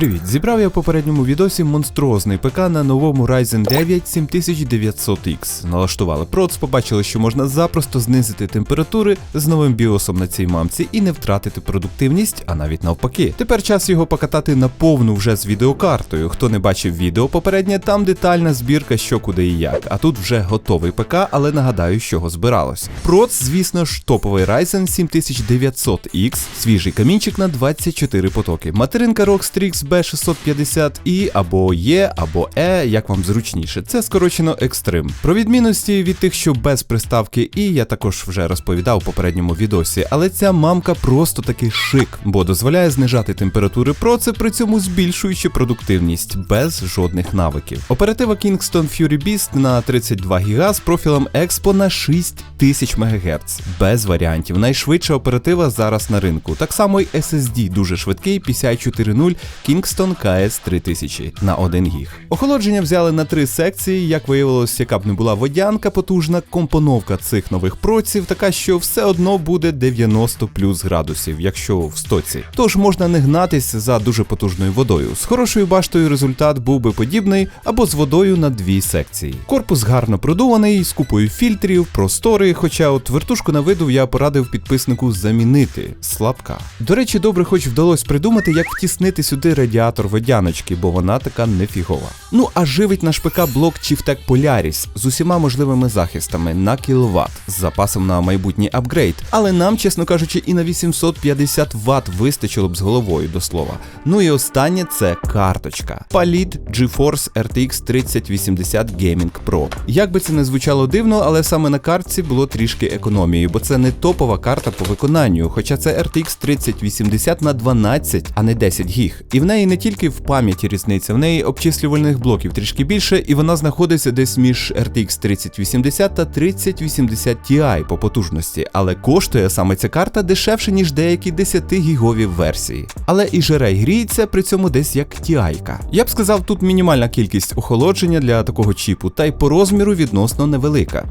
Привіт! Зібрав я в попередньому відосі монструозний ПК на новому Ryzen 9 7900X. Налаштували проц, побачили, що можна запросто знизити температури з новим біосом на цій мамці і не втратити продуктивність, а навіть навпаки. Тепер час його покатати на повну вже з відеокартою. Хто не бачив відео попереднє, там детальна збірка, що куди і як. А тут вже готовий ПК, але нагадаю, з чого збиралось. Проц, звісно ж, топовий Ryzen 7900X, свіжий камінчик на 24 потоки. Материнка Rockstrix B650 і або Є, або Е, як вам зручніше. Це скорочено екстрим. Про відмінності від тих, що без приставки, і я також вже розповідав у попередньому відосі, але ця мамка просто таки шик, бо дозволяє знижати температури проце, при цьому збільшуючи продуктивність без жодних навиків. Оператива Kingston Fury Beast на 32 ГБ з профілем Expo на 6000 МГц, без варіантів. Найшвидша оператива зараз на ринку. Так само й SSD дуже швидкий PCI 4.0 Kingston KS 3000 на 1 гіг. Охолодження взяли на три секції. Як виявилось, яка б не була водянка, потужна компоновка цих нових проців, така що все одно буде 90 плюс градусів, якщо в стоці. Тож можна не гнатись за дуже потужною водою. З хорошою баштою результат був би подібний або з водою на дві секції. Корпус гарно продуваний, з купою фільтрів, простори. Хоча от вертушку на виду я порадив підписнику замінити слабка. До речі, добре, хоч вдалося придумати, як втіснити сюди радіатор водяночки, бо вона така нефігова. Ну а живить наш ПК блок Chieftec Polaris з усіма можливими захистами на кіловат з запасом на майбутній апгрейд. Але нам, чесно кажучи, і на 850 Вт вистачило б з головою до слова. Ну і останнє це карточка. Palit GeForce RTX 3080 Gaming Pro. Як би це не звучало дивно, але саме на картці було трішки економії, бо це не топова карта по виконанню, хоча це RTX 3080 на 12, а не 10 гіг. І в неї не тільки в пам'яті різниця, в неї обчислювальних блоків трішки більше, і вона знаходиться десь між RTX 3080 та 3080 Ti по потужності, але коштує саме ця карта дешевше, ніж деякі 10 гігові версії. Але і жерей гріється при цьому десь як TI-ка. Я б сказав, тут мінімальна кількість охолодження для такого чіпу, та й по розміру відносно невелика.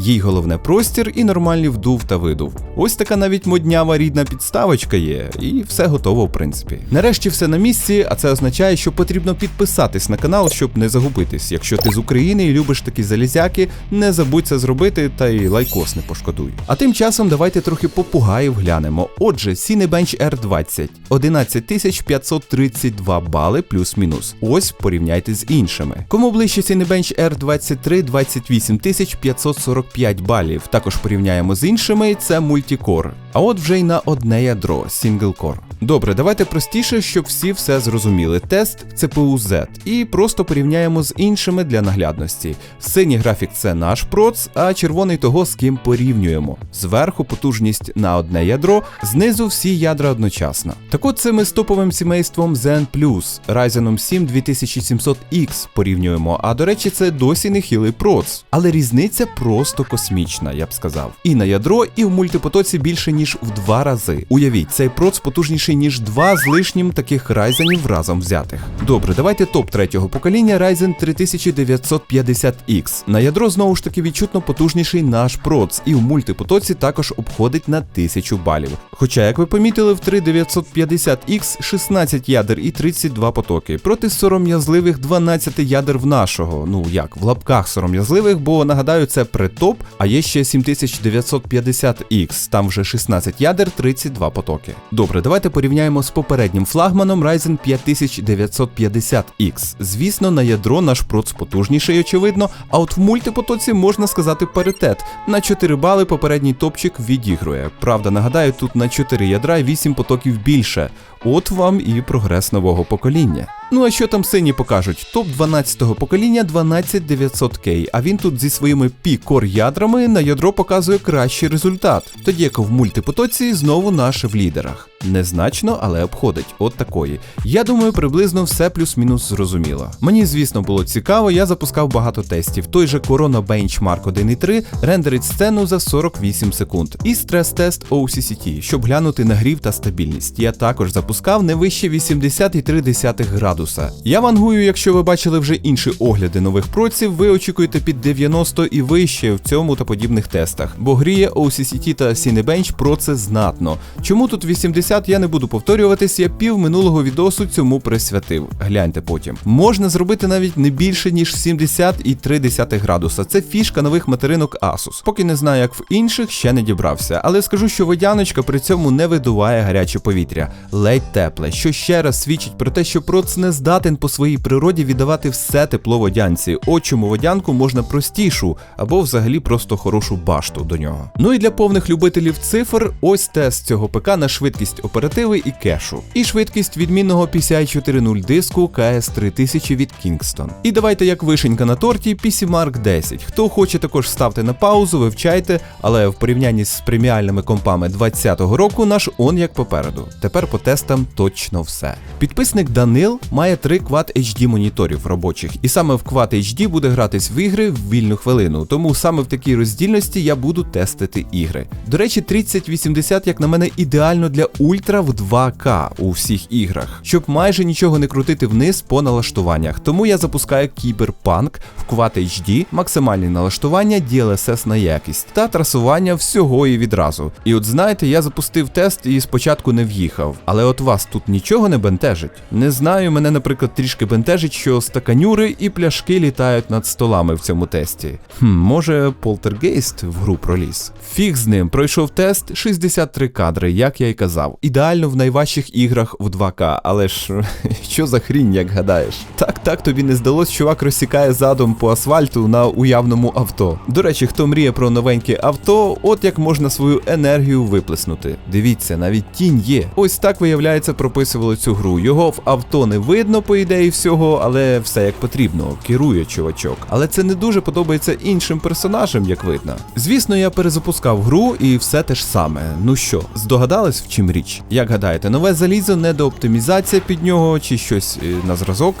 Їй головне простір і нормальний вдув та видув. Ось така навіть моднява рідна підставочка є, і все готово, в принципі. Нарешті все на місці, а це означає, що потрібно підписатись на канал, щоб не загубитись. Якщо ти з України і любиш такі залізяки, не забудь це зробити та й лайкос не пошкодуй. А тим часом давайте трохи попугаїв глянемо. Отже, Cinebench R20 11532 бали плюс-мінус. Ось порівняйте з іншими. Кому ближче Cinebench R23 28545 5 балів. Також порівняємо з іншими, це мультикор. А от вже й на одне ядро сінглкор. Добре, давайте простіше, щоб всі все зрозуміли. Тест CPU Z і просто порівняємо з іншими для наглядності. Синій графік це наш проц, а червоний того, з ким порівнюємо. Зверху потужність на одне ядро, знизу всі ядра одночасно. Так от це ми з топовим сімейством Zen Plus, Ryzen 7 2700X порівнюємо. А до речі, це досі не хілий проц. Але різниця просто космічна, я б сказав. І на ядро, і в мультипотоці більше ніж в два рази. Уявіть, цей проц потужніший ніж два з лишнім таких Ryzenів разом взятих. Добре, давайте топ третього покоління Ryzen 3950X. На ядро знову ж таки відчутно потужніший наш проц, і в мультипотоці також обходить на 1000 балів. Хоча, як ви помітили, в 3950X 16 ядер і 32 потоки проти сором'язливих 12 ядер в нашого. Ну як, в лапках сором'язливих, бо нагадаю, це притоп, а є ще 7950X, там вже 16 ядер, 32 потоки. Добре, давайте порівняємо з попереднім флагманом Ryzen 5950X. Звісно, на ядро наш проц потужніший, очевидно, а от в мультипотоці можна сказати паритет. На 4 бали попередній топчик відігрує. Правда, нагадаю, тут на 4 ядра 8 потоків більше. От вам і прогрес нового покоління. Ну а що там сині покажуть? Топ 12-го покоління 12900K, а він тут зі своїми пі-кор ядрами на ядро показує кращий результат, тоді як в мультипотоці знову наш в лідерах. Незначно, але обходить. От такої. Я думаю, приблизно все плюс-мінус зрозуміло. Мені, звісно, було цікаво, я запускав багато тестів. Той же Corona Benchmark 1.3 рендерить сцену за 48 секунд. І стрес-тест OCCT, щоб глянути нагрів та стабільність. Я також запускав не вище 80,3 градуса. Я вангую, якщо ви бачили вже інші огляди нових проців, ви очікуєте під 90 і вище в цьому та подібних тестах, бо гріє OCCT та Cinebench про це знатно. Чому тут 80 я не буду повторюватись, я пів минулого відосу цьому присвятив. Гляньте потім. Можна зробити навіть не більше ніж 70,3 градуса. Це фішка нових материнок Asus. Поки не знаю, як в інших, ще не дібрався. Але скажу, що водяночка при цьому не видуває гаряче повітря, ледь тепле, що ще раз свідчить про те, що проц не здатен по своїй природі віддавати все тепло водянці. От чому водянку можна простішу або взагалі просто хорошу башту до нього. Ну і для повних любителів цифр, ось тест цього ПК на швидкість оперативи і кешу, і швидкість відмінного PCI 4.0 диску KS 3000 від Kingston. І давайте як вишенька на торті PC Mark 10. Хто хоче також ставте на паузу, вивчайте, але в порівнянні з преміальними компами 2020 року наш он як попереду. Тепер по тестам точно все. Підписник Данил має 3 Quad HD моніторів робочих, і саме в Quad HD буде гратись в ігри в вільну хвилину. Тому саме в такій роздільності я буду тестити ігри. До речі, 3080, як на мене, ідеально для ультра в 2К у всіх іграх, щоб майже нічого не крутити вниз по налаштуваннях. Тому я запускаю Cyberpunk в Quad HD, максимальні налаштування, DLSS на якість та трасування всього і відразу. І от знаєте, я запустив тест і спочатку не в'їхав. Але от вас тут нічого не бентежить. Не знаю, мене, наприклад, трішки бентежить, що стаканюри і пляшки літають над столами в цьому тесті. Хм, може, полтергейст в гру проліз. Фіг з ним, пройшов тест 63 кадри, як я й казав. Ідеально в найважчих іграх в 2К, але ж що за хрінь, як гадаєш? Так, так тобі не здалось, чувак розсікає задом по асфальту на уявному авто. До речі, хто мріє про новеньке авто, от як можна свою енергію виплеснути. Дивіться, навіть тінь є. Ось так виявляється, прописували цю гру. Його в авто не видно, по ідеї, всього, але все як потрібно. Керує чувачок. Але це не дуже подобається іншим персонажам, як видно. Звісно, я перезапускав гру і все те ж саме. Ну що, здогадались, в чим річ? Як гадаєте, нове залізо, недооптимізація під нього чи щось е, на зразок?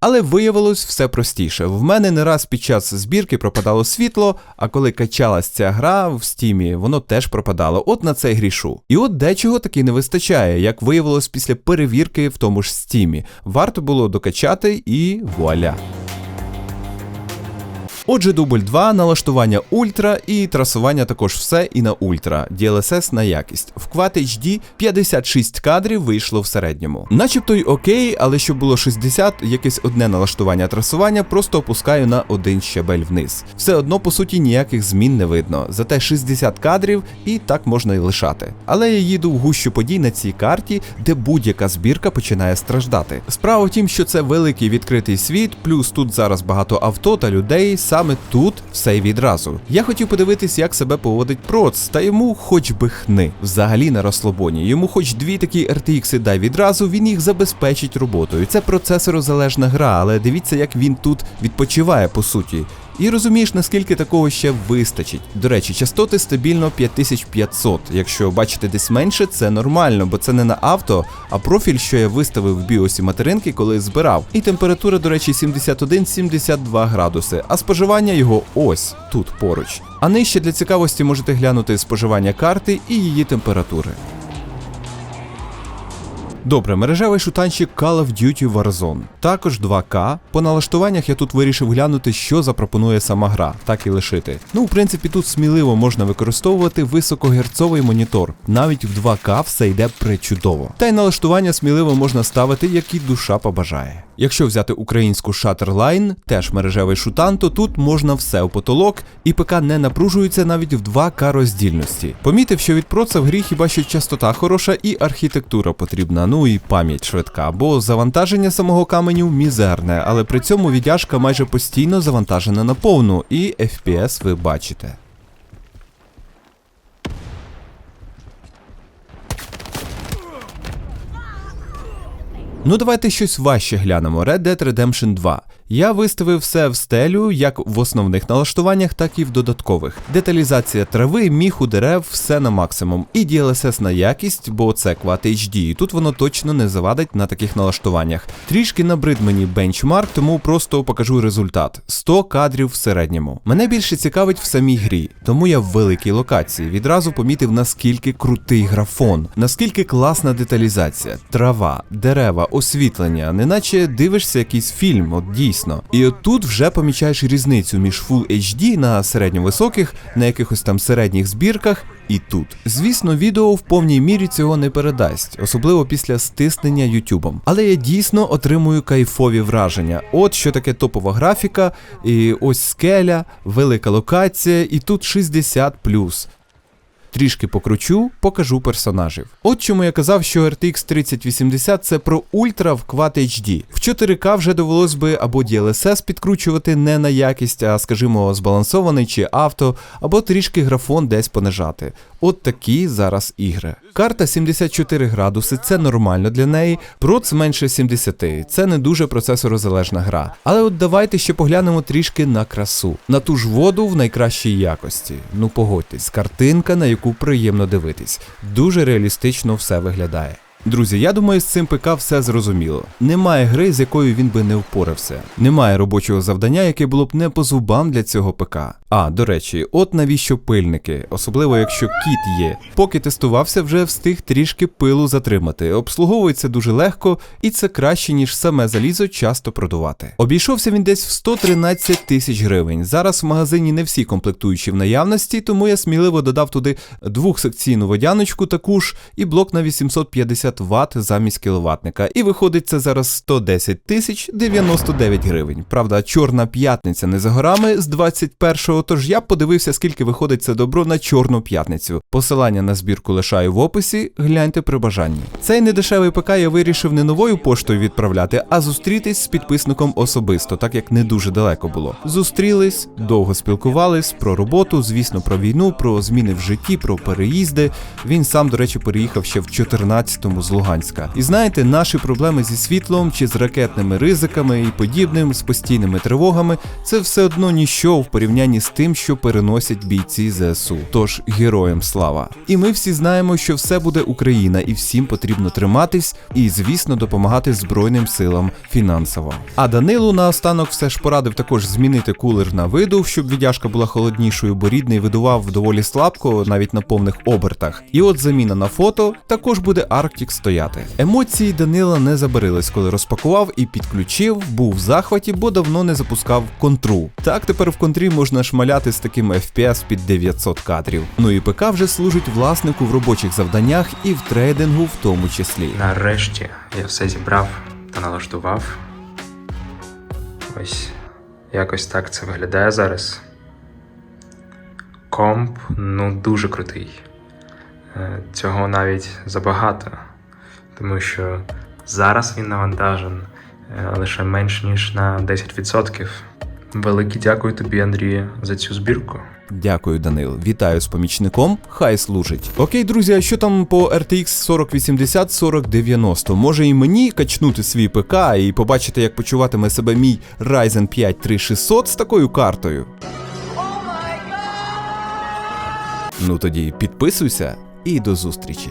Але виявилось все простіше. В мене не раз під час збірки пропадало світло, а коли качалась ця гра в стімі, воно теж пропадало. От на це грішу. І от дечого таки не вистачає, як виявилось після перевірки в тому ж стімі. Варто було докачати і вуаля. Отже, дубль 2, налаштування ультра і трасування також все і на ультра, DLSS на якість. В Quad HD 56 кадрів вийшло в середньому. Начебто й окей, але щоб було 60, якесь одне налаштування трасування просто опускаю на один щабель вниз. Все одно, по суті, ніяких змін не видно. Зате 60 кадрів і так можна й лишати. Але я їду в гущу подій на цій карті, де будь-яка збірка починає страждати. Справа в тім, що це великий відкритий світ, плюс тут зараз багато авто та людей. Саме тут все й відразу. Я хотів подивитись, як себе поводить проц, та йому хоч би хни. Взагалі на розслабоні. Йому хоч дві такі RTX дай відразу, він їх забезпечить роботою. Це процесорозалежна гра, але дивіться, як він тут відпочиває по суті. І розумієш, наскільки такого ще вистачить. До речі, частоти стабільно 5500. Якщо бачите десь менше, це нормально, бо це не на авто, а профіль, що я виставив в біосі материнки, коли збирав. І температура, до речі, 71-72 градуси, а споживання його ось тут поруч. А нижче для цікавості можете глянути споживання карти і її температури. Добре, мережевий шутанчик Call of Duty Warzone. Також 2К. По налаштуваннях я тут вирішив глянути, що запропонує сама гра, так і лишити. Ну, в принципі, тут сміливо можна використовувати високогерцовий монітор. Навіть в 2К все йде причудово. Та й налаштування сміливо можна ставити, які душа побажає. Якщо взяти українську Shutterline, теж мережевий шутан, то тут можна все у потолок, і ПК не напружується навіть в 2К роздільності. Помітив, що від в грі хіба що частота хороша і архітектура потрібна, ну і пам'ять швидка, бо завантаження самого каменю мізерне, але при цьому віддяжка майже постійно завантажена на повну, і FPS ви бачите. Ну давайте щось важче глянемо. Red Dead Redemption 2. Я виставив все в стелю як в основних налаштуваннях, так і в додаткових. Деталізація трави, міху, дерев, все на максимум. І DLSS на якість, бо це Quad HD, і тут воно точно не завадить на таких налаштуваннях. Трішки набрид мені бенчмарк, тому просто покажу результат: 100 кадрів в середньому. Мене більше цікавить в самій грі, тому я в великій локації відразу помітив наскільки крутий графон, наскільки класна деталізація, трава, дерева, освітлення, неначе дивишся якийсь фільм, от дійсно. І от тут вже помічаєш різницю між Full HD на середньовисоких, на якихось там середніх збірках. І тут, звісно, відео в повній мірі цього не передасть, особливо після стиснення Ютубом. Але я дійсно отримую кайфові враження. От що таке топова графіка, і ось скеля, велика локація, і тут 60 Трішки покручу, покажу персонажів. От чому я казав, що RTX 3080 це про ультра в Quad HD. В 4К вже довелось би або DLSS підкручувати не на якість, а скажімо, збалансований чи авто, або трішки графон десь понижати. От такі зараз ігри. Карта 74 градуси, це нормально для неї. Проц менше 70, це не дуже процесорозалежна гра. Але от давайте ще поглянемо трішки на красу, на ту ж воду в найкращій якості. Ну погодьтесь, картинка, на яку приємно дивитись. Дуже реалістично все виглядає. Друзі, я думаю, з цим ПК все зрозуміло. Немає гри, з якою він би не впорався. Немає робочого завдання, яке було б не по зубам для цього ПК. А, до речі, от навіщо пильники, особливо якщо кіт є. Поки тестувався, вже встиг трішки пилу затримати. Обслуговується дуже легко, і це краще, ніж саме залізо часто продувати. Обійшовся він десь в 113 тисяч гривень. Зараз в магазині не всі комплектуючі в наявності, тому я сміливо додав туди двохсекційну водяночку таку ж і блок на 850 Вт замість кіловатника. І виходить це зараз 110 тисяч 99 гривень. Правда, чорна п'ятниця не за горами з 21-го, тож я подивився, скільки виходить це добро на чорну п'ятницю. Посилання на збірку лишаю в описі, гляньте при бажанні. Цей недешевий ПК я вирішив не новою поштою відправляти, а зустрітись з підписником особисто, так як не дуже далеко було. Зустрілись, довго спілкувались про роботу, звісно, про війну, про зміни в житті, про переїзди. Він сам, до речі, переїхав ще в 14-му з Луганська. І знаєте, наші проблеми зі світлом чи з ракетними ризиками і подібним, з постійними тривогами, це все одно ніщо в порівнянні з тим, що переносять бійці ЗСУ. Тож героям слава. І ми всі знаємо, що все буде Україна, і всім потрібно триматись і, звісно, допомагати Збройним силам фінансово. А Данилу наостанок все ж порадив також змінити кулер на видув, щоб віддяжка була холоднішою, бо рідний видував доволі слабко, навіть на повних обертах. І от заміна на фото також буде Arctic стояти. Емоції Данила не забарились, коли розпакував і підключив, був в захваті, бо давно не запускав контру. Так тепер в контрі можна шмаляти з таким FPS під 900 кадрів. Ну і ПК вже служить власнику в робочих завданнях і в трейдингу в тому числі. Нарешті я все зібрав та налаштував. Ось якось так це виглядає зараз. Комп ну дуже крутий. Е, Цього навіть забагато, тому що зараз він навантажен е, лише менш ніж на 10%. Велике дякую тобі, Андрію, за цю збірку. Дякую, Данил. Вітаю з помічником. Хай служить. Окей, друзі, а що там по RTX 4080 4090? Може і мені качнути свій ПК і побачити, як почуватиме себе мій Ryzen 5 3600 з такою картою? Ну тоді підписуйся і до зустрічі.